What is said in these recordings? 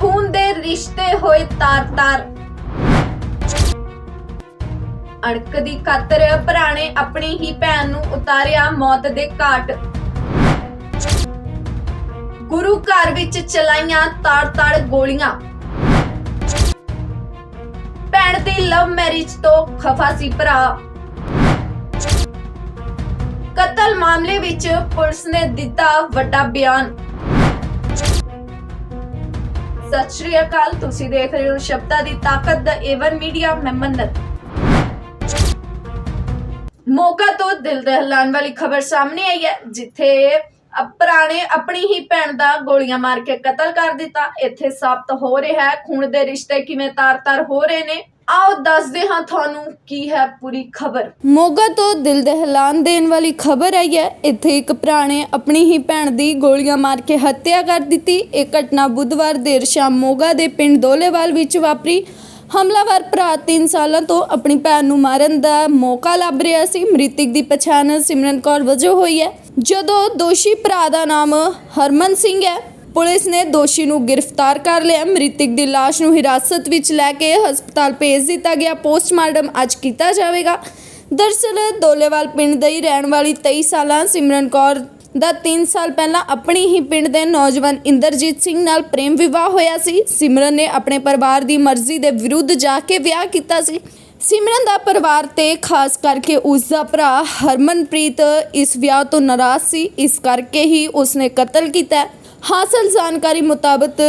ਖੂਨ ਦੇ ਰਿਸ਼ਤੇ ਹੋਏ ਤਾਰ-ਤਾਰ। ਅਣਕ ਦੀ ਖਾਤਰ ਭਰਾ ਨੇ ਆਪਣੀ ਹੀ ਭੈਣ ਨੂੰ ਉਤਾਰਿਆ ਮੌਤ ਦੇ ਘਾਟ। ਗੁਰੂ ਘਰ ਵਿੱਚ ਚਲਾਈਆਂ ਤਾੜ-ਤਾੜ ਗੋਲੀਆਂ। ਭੈਣ ਦੀ ਲਵ ਮੈਰਿਜ ਤੋਂ ਖਫਾ ਸੀ ਭਰਾ। ਕਤਲ ਮਾਮਲੇ ਵਿੱਚ ਪੁਲਿਸ ਨੇ ਦਿੱਤਾ ਵੱਡਾ ਬਿਆਨ। ਸਤਿ ਸ਼੍ਰੀ ਅਕਾਲ, ਤੁਸੀਂ ਦੇਖ ਰਹੇ ਹੋ ਸ਼ਬਦਾਂ ਦੀ ਤਾਕਤ ਦਾ ਏਵਨ ਮੀਡੀਆ, ਮੈਂ ਮੰਨਤ। ਮੋਗਾ ਤੋਂ ਦਿਲ ਦਹਿਲਾਨ ਵਾਲੀ ਖਬਰ ਸਾਹਮਣੇ ਆਈ ਹੈ, ਜਿੱਥੇ ਅ- ਭਰਾ ਨੇ ਆਪਣੀ ਹੀ ਭੈਣ ਦਾ ਗੋਲੀਆਂ ਮਾਰ ਕੇ ਕਤਲ ਕਰ ਦਿੱਤਾ। ਇੱਥੇ ਸਾਬਤ ਹੋ ਰਿਹਾ ਹੈ, ਖੂਨ ਦੇ ਰਿਸ਼ਤੇ ਕਿਵੇਂ ਤਾਰ-ਤਾਰ ਹੋ ਰਹੇ ਨੇ? ਆਓ ਦੱਸਦੇ ਹਾਂ ਤੁਹਾਨੂੰ ਕੀ ਹੈ ਪੂਰੀ ਖਬਰ। ਮੋਗਾ ਤੋਂ ਦਿਲ ਦਹਿਲਾਨ ਦੇਣ ਵਾਲੀ ਖਬਰ ਆਈ ਹੈ। ਇੱਥੇ ਇੱਕ ਭਰਾ ਨੇ ਆਪਣੀ ਹੀ ਭੈਣ ਦੀ ਗੋਲੀਆਂ ਮਾਰ ਕੇ ਹੱਤਿਆ ਕਰ ਦਿੱਤੀ। ਇਹ ਘਟਨਾ ਬੁੱਧਵਾਰ ਦੇਰ ਸ਼ਾਮ ਮੋਗਾ ਦੇ ਪਿੰਡ ਦੋਲੇਵਾਲ ਵਿੱਚ ਵਾਪਰੀ। ਹਮਲਾਵਰ ਭਰਾ 3 ਸਾਲਾਂ ਤੋਂ ਆਪਣੀ ਭੈਣ ਨੂੰ ਮਾਰਨ ਦਾ ਮੌਕਾ ਲੱਭ ਰਿਹਾ ਸੀ। ਮ੍ਰਿਤਕ ਦੀ ਪਛਾਣ ਸਿਮਰਨ ਕੌਰ ਵਜੋਂ ਹੋਈ ਹੈ। ਜਦੋਂ ਦੋਸ਼ੀ ਭਰਾ ਦਾ ਨਾਮ ਹਰਮਨ ਸਿੰਘ ਹੈ ਪੁਲਿਸ ਨੇ ਦੋਸ਼ੀ ਨੂੰ ਗ੍ਰਿਫਤਾਰ ਕਰ ਲਿਆ। ਮ੍ਰਿਤਕ ਦੀ ਲਾਸ਼ ਨੂੰ ਹਿਰਾਸਤ ਵਿੱਚ ਲੈ ਕੇ ਹਸਪਤਾਲ ਭੇਜ ਦਿੱਤਾ ਗਿਆ। ਪੋਸਟਮਾਰਟਮ ਅੱਜ ਕੀਤਾ ਜਾਵੇਗਾ। ਦਰਸਲ ਦੋਲੇਵਾਲ ਪਿੰਡ ਦੀ ਰਹਿਣ ਵਾਲੀ 23 ਸਾਲਾਂ ਸਿਮਰਨ ਕੌਰ ਦਾ 3 ਸਾਲ ਪਹਿਲਾਂ ਆਪਣੀ ਹੀ ਪਿੰਡ ਦੇ ਨੌਜਵਾਨ ਇੰਦਰਜੀਤ ਸਿੰਘ ਨਾਲ ਪ੍ਰੇਮ ਵਿਵਾਹ ਹੋਇਆ ਸੀ। ਸਿਮਰਨ ਨੇ ਆਪਣੇ ਪਰਿਵਾਰ ਦੀ ਮਰਜ਼ੀ ਦੇ ਵਿਰੁੱਧ ਜਾ ਕੇ ਵਿਆਹ ਕੀਤਾ ਸੀ। ਸਿਮਰਨ ਦਾ ਪਰਿਵਾਰ ਤੇ ਖਾਸ ਕਰਕੇ ਉਸ ਦਾ ਭਰਾ ਹਰਮਨਪ੍ਰੀਤ ਇਸ ਵਿਆਹ ਤੋਂ ਨਾਰਾਜ਼ ਸੀ। ਇਸ ਕਰਕੇ ਹੀ ਉਸਨੇ ਕਤਲ ਕੀਤਾ। ਹਾਸਲ ਜਾਣਕਾਰੀ ਮੁਤਾਬਕ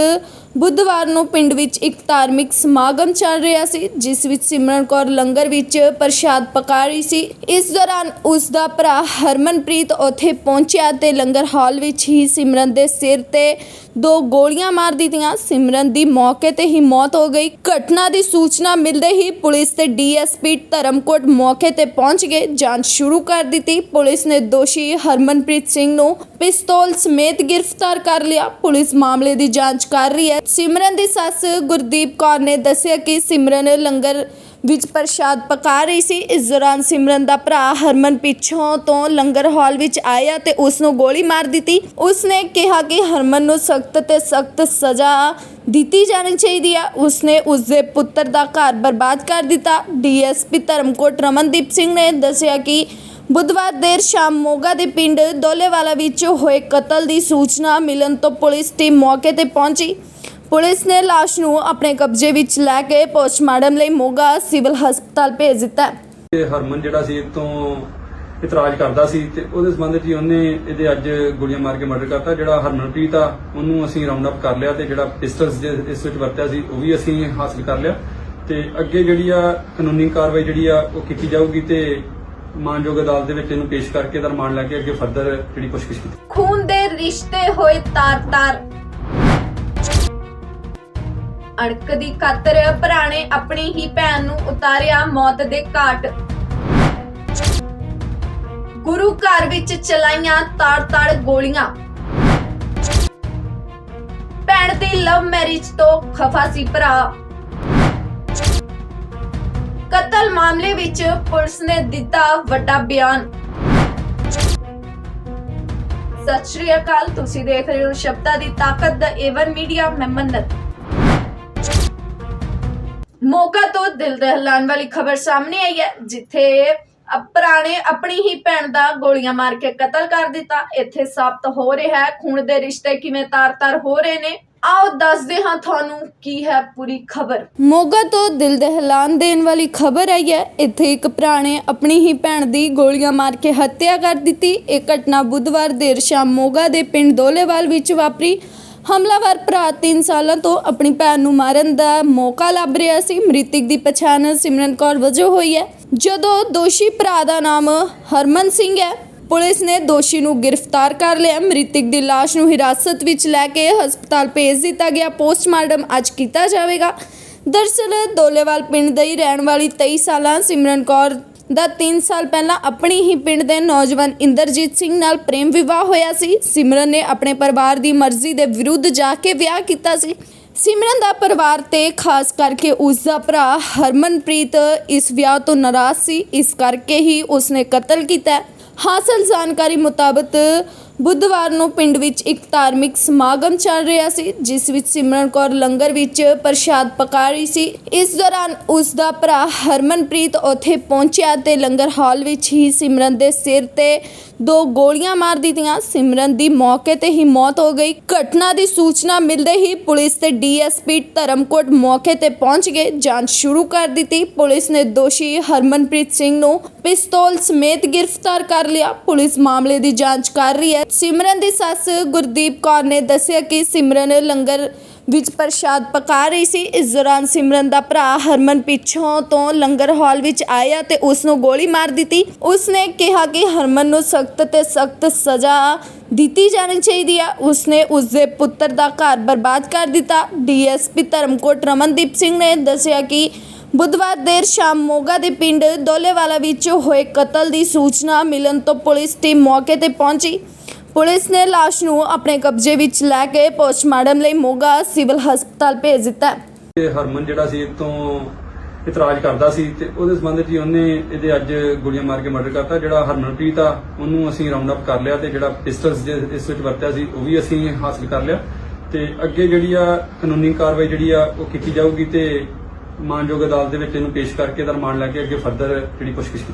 ਬੁੱਧਵਾਰ ਨੂੰ ਪਿੰਡ ਵਿੱਚ ਇੱਕ ਧਾਰਮਿਕ ਸਮਾਗਮ ਚੱਲ ਰਿਹਾ ਸੀ, ਜਿਸ ਵਿੱਚ ਸਿਮਰਨ ਕੌਰ ਲੰਗਰ ਵਿੱਚ ਪ੍ਰਸ਼ਾਦ ਪਕਾ ਰਹੀ ਸੀ। ਇਸ ਦੌਰਾਨ ਉਸ ਦਾ ਭਰਾ ਹਰਮਨਪ੍ਰੀਤ ਉੱਥੇ ਪਹੁੰਚਿਆ ਤੇ ਲੰਗਰ ਹਾਲ ਵਿੱਚ ਹੀ ਸਿਮਰਨ ਦੇ ਸਿਰ ਤੇ ਦੋ ਗੋਲੀਆਂ ਮਾਰ ਦਿੱਤੀਆਂ। ਸਿਮਰਨ ਦੀ ਮੌਕੇ ਤੇ ਹੀ ਮੌਤ ਹੋ ਗਈ। ਘਟਨਾ ਦੀ ਸੂਚਨਾ ਮਿਲਦੇ ਹੀ ਪੁਲਿਸ ਤੇ ਡੀਐਸਪੀ ਧਰਮਕੋਟ ਮੌਕੇ ਤੇ ਪਹੁੰਚ ਗਏ। ਜਾਂਚ ਸ਼ੁਰੂ ਕਰ ਦਿੱਤੀ। ਪੁਲਿਸ ਨੇ ਦੋਸ਼ੀ ਹਰਮਨਪ੍ਰੀਤ ਸਿੰਘ ਨੂੰ ਪਿਸਤੌਲ ਸਮੇਤ ਗ੍ਰਿਫਤਾਰ ਕਰ ਲਿਆ। ਪੁਲਿਸ ਮਾਮਲੇ ਦੀ ਜਾਂਚ ਕਰ ਰਹੀ ਹੈ ਸਿਮਰਨ ਦੀ ਸੱਸ ਗੁਰਦੀਪ ਕੌਰ ਨੇ ਦੱਸਿਆ ਕਿ ਸਿਮਰਨ ਲੰਗਰ ਵਿੱਚ ਪ੍ਰਸ਼ਾਦ ਪਕਾ ਰਹੀ ਸੀ। ਇਸ ਦੌਰਾਨ ਸਿਮਰਨ ਦਾ ਭਰਾ ਹਰਮਨ ਪਿੱਛੋਂ ਤੋਂ ਲੰਗਰ ਹਾਲ ਵਿੱਚ ਆਇਆ ਤੇ ਉਸ ਨੂੰ ਗੋਲੀ ਮਾਰ ਦਿੱਤੀ। ਉਸ ਨੇ ਕਿਹਾ ਕਿ ਹਰਮਨ ਨੂੰ ਸਖਤ ਤੇ ਸਖਤ ਸਜ਼ਾ ਦਿੱਤੀ ਜਾਣੀ ਚਾਹੀਦੀ ਹੈ ਉਸ ਨੇ ਉਸ ਦੇ ਪੁੱਤਰ ਦਾ ਘਰ ਬਰਬਾਦ ਕਰ ਦਿੱਤਾ। ਡੀਐਸਪੀ ਧਰਮਕੋਟ ਰਮਨਦੀਪ ਸਿੰਘ ਨੇ ਦੱਸਿਆ ਕਿ ਬੁੱਧਵਾਰ ਦੇਰ ਸ਼ਾਮ ਮੋਗਾ ਦੇ ਪਿੰਡ ਦੋਲੇਵਾਲਾ ਵਿੱਚ ਹੋਏ ਕਤਲ ਦੀ ਸੂਚਨਾ ਮਿਲਣ ਤੋਂ ਪੁਲਿਸ ਟੀਮ ਮੌਕੇ ਤੇ ਪਹੁੰਚੀ। ਪੁਲਿਸ ਨੇ ਲਾਸ਼ ਨੂੰ ਆਪਣੇ ਕਬਜ਼ੇ ਵਿੱਚ ਲੈ ਕੇ ਪੋਸਟਮਾਰਟਮ ਲਈ ਮੋਗਾ ਸਿਵਲ ਹਸਪਤਾਲ ਭੇਜ ਦਿੱਤਾ ਹੈ। ਤੇ ਹਰਮਨ ਜਿਹੜਾ ਸੀ ਇਹ ਤੋਂ ਇਤਰਾਜ਼ ਕਰਦਾ ਸੀ ਤੇ ਉਹਦੇ ਸੰਬੰਧ ਵਿੱਚ ਹੀ ਉਹਨੇ ਇਹਦੇ ਅੱਜ ਗੋਲੀਆਂ ਮਾਰ ਕੇ ਮਰਡਰ ਕਰਤਾ ਜਿਹੜਾ ਹਰਮਨਪ੍ਰੀਤ ਆ ਉਹਨੂੰ ਅਸੀਂ ਰਾਉਂਡ ਅਪ ਕਰ ਲਿਆ ਤੇ ਜਿਹੜਾ ਪਿਸਟਲਸ ਇਸ ਵਿੱਚ ਵਰਤਿਆ ਸੀ ਉਹ ਵੀ ਅਸੀਂ ਹਾਸਲ ਕਰ ਲਿਆ। ਤੇ ਅੱਗੇ ਜਿਹੜੀ ਆ ਕਾਨੂੰਨੀ ਕਾਰਵਾਈ ਜਿਹੜੀ ਆ ਉਹ ਕੀਤੀ ਜਾਊਗੀ ਤੇ ਮਾਨਯੋਗ ਅਦਾਲਤ ਦੇ ਵਿੱਚ ਇਹਨੂੰ ਪੇਸ਼ ਕਰਕੇ ਇਹਦਾ ਰਿਮਾਂਡ ਲੈ ਕੇ ਅੱਗੇ ਫਰਦਰ ਜਿਹੜੀ ਪੁੱਛਗਿੱਛ ਕੀਤੀ ਖੂਨ ਦੇ ਰਿਸ਼ਤੇ ਹੋਏ ਤਾਰ-ਤਾਰ। ਅਣਕ ਦੀ ਖਾਤਰ ਭਰਾ ਨੇ ਆਪਣੀ ਹੀ ਭੈਣ ਨੂੰ ਉਤਾਰਿਆ ਮੌਤ ਦੇ ਘਾਟ। ਗੁਰੂ ਘਰ ਵਿੱਚ ਚਲਾਈਆਂ ਤਾੜ-ਤਾੜ ਗੋਲੀਆਂ। ਭੈਣ ਦੀ ਲਵ ਮੈਰਿਜ ਤੋਂ ਖਫਾ ਸੀ ਭਰਾ। ਕਤਲ ਮਾਮਲੇ ਵਿੱਚ ਪੁਲਿਸ ਨੇ ਦਿੱਤਾ ਵੱਡਾ ਬਿਆਨ। ਸਤਿ ਸ਼੍ਰੀ ਅਕਾਲ, ਤੁਸੀਂ ਦੇਖ ਰਹੇ ਹੋ ਸ਼ਬਦਾਂ ਦੀ ਤਾਕਤ ਦਾ ਏਵਨ ਮੀਡੀਆ ਮੈਂ ਮੰਨਤ। ਮੋਗਾ ਤੋਂ ਦਿਲ ਦਹਿਲਾਨ ਵਾਲੀ ਖਬਰ ਸਾਹਮਣੇ ਆਈ ਹੈ, ਜਿੱਥੇ ਅ- ਨੇ ਆਪਣੀ ਹੀ ਭੈਣ ਦਾ ਗੋਲੀਆਂ ਮਾਰ ਕੇ ਕਤਲ ਕਰ ਦਿੱਤਾ। ਇੱਥੇ ਸਾਬਤ ਹੋ ਰਿਹਾ ਹੈ, ਖੂਨ ਦੇ ਰਿਸ਼ਤੇ ਕਿਵੇਂ ਤਾਰ-ਤਾਰ ਹੋ ਰਹੇ ਨੇ? ਆਓ ਦੱਸਦੇ ਹਾਂ ਤੁਹਾਨੂੰ ਕੀ ਹੈ ਪੂਰੀ ਖਬਰ। ਮੋਗਾ ਤੋਂ ਦਿਲ ਦਹਿਲਾਨ ਦੇਣ ਵਾਲੀ ਖਬਰ ਆਈ ਹੈ, ਇੱਥੇ ਇੱਕ ਭਰਾ ਨੇ ਆਪਣੀ ਹੀ ਭੈਣ ਦੀ ਗੋਲੀਆਂ ਮਾਰ ਕੇ ਹੱਤਿਆ ਕਰ ਦਿੱਤੀ। ਇਹ ਘਟਨਾ ਬੁੱਧਵਾਰ ਦੇਰ ਸ਼ਾਮ ਮੋਗਾ ਦੇ ਪਿੰਡ ਦੋਲੇਵਾਲ ਵਿੱਚ ਵਾਪਰੀ। ਹਮਲਾਵਰ ਭਰਾ 3 ਸਾਲਾਂ ਤੋਂ ਆਪਣੀ ਭੈਣ ਨੂੰ ਮਾਰਨ ਦਾ ਮੌਕਾ ਲੱਭ ਰਿਹਾ ਸੀ। ਮ੍ਰਿਤਕ ਦੀ ਪਛਾਣ ਸਿਮਰਨ ਕੌਰ ਵਜੋਂ ਹੋਈ ਹੈ। ਜਦੋਂ ਦੋਸ਼ੀ ਭਰਾ ਦਾ ਨਾਮ ਹਰਮਨ ਸਿੰਘ ਹੈ, ਪੁਲਿਸ ਨੇ ਦੋਸ਼ੀ ਨੂੰ ਗ੍ਰਿਫਤਾਰ ਕਰ ਲਿਆ। ਮ੍ਰਿਤਕ ਦੀ ਲਾਸ਼ ਨੂੰ ਹਿਰਾਸਤ ਵਿੱਚ ਲੈ ਕੇ ਹਸਪਤਾਲ ਭੇਜ ਦਿੱਤਾ ਗਿਆ। ਪੋਸਟਮਾਰਟਮ ਅੱਜ ਕੀਤਾ ਜਾਵੇਗਾ। ਦਰਸਲ ਦੋਲੇਵਾਲ ਪਿੰਡ ਦੀ ਰਹਿਣ ਵਾਲੀ 23 ਸਾਲਾਂ ਸਿਮਰਨ ਕੌਰ ਦਾ 3 ਸਾਲ ਪਹਿਲਾਂ ਆਪਣੀ ਹੀ ਪਿੰਡ ਦੇ ਨੌਜਵਾਨ ਇੰਦਰਜੀਤ ਸਿੰਘ ਨਾਲ ਪ੍ਰੇਮ ਵਿਵਾਹ ਹੋਇਆ ਸੀ। ਸਿਮਰਨ ਨੇ ਆਪਣੇ ਪਰਿਵਾਰ ਦੀ ਮਰਜ਼ੀ ਦੇ ਵਿਰੁੱਧ ਜਾ ਕੇ ਵਿਆਹ ਕੀਤਾ ਸੀ। ਸਿਮਰਨ ਦਾ ਪਰਿਵਾਰ ਤੇ ਖਾਸ ਕਰਕੇ ਉਸ ਦਾ ਭਰਾ ਹਰਮਨਪ੍ਰੀਤ ਇਸ ਵਿਆਹ ਤੋਂ ਨਾਰਾਜ਼ ਸੀ। ਇਸ ਕਰਕੇ ਹੀ ਉਸਨੇ ਕਤਲ ਕੀਤਾ। ਹਾਸਲ ਜਾਣਕਾਰੀ ਮੁਤਾਬਕ ਬੁੱਧਵਾਰ ਨੂੰ ਪਿੰਡ ਵਿੱਚ ਇੱਕ ਧਾਰਮਿਕ ਸਮਾਗਮ ਚੱਲ ਰਿਹਾ ਸੀ, ਜਿਸ ਵਿੱਚ ਸਿਮਰਨ ਕੌਰ ਲੰਗਰ ਵਿੱਚ ਪ੍ਰਸ਼ਾਦ ਪਕਾ ਰਹੀ ਸੀ। ਇਸ ਦੌਰਾਨ ਉਸ ਦਾ ਭਰਾ ਹਰਮਨਪ੍ਰੀਤ ਉੱਥੇ ਪਹੁੰਚਿਆ ਤੇ ਲੰਗਰ ਹਾਲ ਵਿੱਚ ਹੀ ਸਿਮਰਨ ਦੇ ਸਿਰ ਤੇ ਦੋ ਗੋਲੀਆਂ ਮਾਰ ਦਿੱਤੀਆਂ। ਸਿਮਰਨ ਦੀ ਮੌਕੇ ਤੇ ਹੀ ਮੌਤ ਹੋ ਗਈ। ਘਟਨਾ ਦੀ ਸੂਚਨਾ ਮਿਲਦੇ ਹੀ ਪੁਲਿਸ ਤੇ ਡੀਐਸਪੀ ਧਰਮਕੋਟ ਮੌਕੇ ਤੇ ਪਹੁੰਚ ਗਏ। ਜਾਂਚ ਸ਼ੁਰੂ ਕਰ ਦਿੱਤੀ। ਪੁਲਿਸ ਨੇ ਦੋਸ਼ੀ ਹਰਮਨਪ੍ਰੀਤ ਸਿੰਘ ਨੂੰ ਪਿਸਤੌਲ ਸਮੇਤ ਗ੍ਰਿਫਤਾਰ ਕਰ ਲਿਆ। ਪੁਲਿਸ ਮਾਮਲੇ ਦੀ ਜਾਂਚ ਕਰ ਰਹੀ ਹੈ। ਸਿਮਰਨ ਦੀ ਸੱਸ ਗੁਰਦੀਪ ਕੌਰ ਨੇ ਦੱਸਿਆ ਕਿ ਸਿਮਰਨ ਲੰਗਰ ਵਿੱਚ ਪ੍ਰਸ਼ਾਦ ਪਕਾ ਰਹੀ ਸੀ। ਇਸ ਦੌਰਾਨ ਸਿਮਰਨ ਦਾ ਭਰਾ ਹਰਮਨ ਪਿੱਛੋਂ ਤੋਂ ਲੰਗਰ ਹਾਲ ਵਿੱਚ ਆਇਆ ਤੇ ਉਸ ਨੂੰ ਗੋਲੀ ਮਾਰ ਦਿੱਤੀ। ਉਸ ਨੇ ਕਿਹਾ ਕਿ ਹਰਮਨ ਨੂੰ ਸਖਤ ਤੇ ਸਖਤ ਸਜ਼ਾ ਦਿੱਤੀ ਜਾਣੀ ਚਾਹੀਦੀ ਹੈ ਉਸ ਨੇ ਉਸ ਦੇ ਪੁੱਤਰ ਦਾ ਘਰ ਬਰਬਾਦ ਕਰ ਦਿੱਤਾ। ਡੀਐਸਪੀ ਧਰਮਕੋਟ ਰਮਨਦੀਪ ਸਿੰਘ ਨੇ ਦੱਸਿਆ ਕਿ ਬੁੱਧਵਾਰ ਦੇਰ ਸ਼ਾਮ ਮੋਗਾ ਦੇ ਪਿੰਡ ਦੋਲੇਵਾਲਾ ਵਿੱਚ ਹੋਏ ਕਤਲ ਦੀ ਸੂਚਨਾ ਮਿਲਣ ਤੋਂ ਪੁਲਿਸ ਟੀਮ ਮੌਕੇ ਤੇ ਪਹੁੰਚੀ। ਪੁਲਿਸ ਨੇ ਲਾਸ਼ ਨੂੰ ਆਪਣੇ ਕਬਜ਼ੇ ਵਿੱਚ ਲੈ ਕੇ ਪੋਸਟਮਾਰਟਮ ਲਈ ਮੋਗਾ ਸਿਵਲ ਹਸਪਤਾਲ ਭੇਜ ਦਿੱਤਾ ਹੈ। ਤੇ ਹਰਮਨ ਜਿਹੜਾ ਸੀ ਇਹ ਤੋਂ ਇਤਰਾਜ਼ ਕਰਦਾ ਸੀ ਤੇ ਉਹਦੇ ਸੰਬੰਧ ਵਿੱਚ ਹੀ ਉਹਨੇ ਇਹਦੇ ਅੱਜ ਗੋਲੀਆਂ ਮਾਰ ਕੇ ਮਰਡਰ ਕਰਤਾ। ਜਿਹੜਾ ਹਰਮਨਪ੍ਰੀਤ ਆ, ਉਹਨੂੰ ਅਸੀਂ ਰਾਉਂਡ ਅਪ ਕਰ ਲਿਆ ਤੇ ਜਿਹੜਾ ਪਿਸਟਲਸ ਇਸ ਵਿੱਚ ਵਰਤਿਆ ਸੀ, ਉਹ ਵੀ ਅਸੀਂ ਹਾਸਲ ਕਰ ਲਿਆ। ਤੇ ਅੱਗੇ ਜਿਹੜੀ ਆ ਕਾਨੂੰਨੀ ਕਾਰਵਾਈ ਜਿਹੜੀ ਆ, ਉਹ ਕੀਤੀ ਜਾਊਗੀ ਤੇ ਮਾਨਯੋਗ ਅਦਾਲਤ ਦੇ ਵਿੱਚ ਇਹਨੂੰ ਪੇਸ਼ ਕਰਕੇ ਇਹਦਾ ਰਿਮਾਂਡ ਲੈ ਕੇ ਅੱਗੇ ਫਰਦਰ ਜਿਹੜੀ ਪੁੱਛਗਿੱਛ ਕੀਤੀ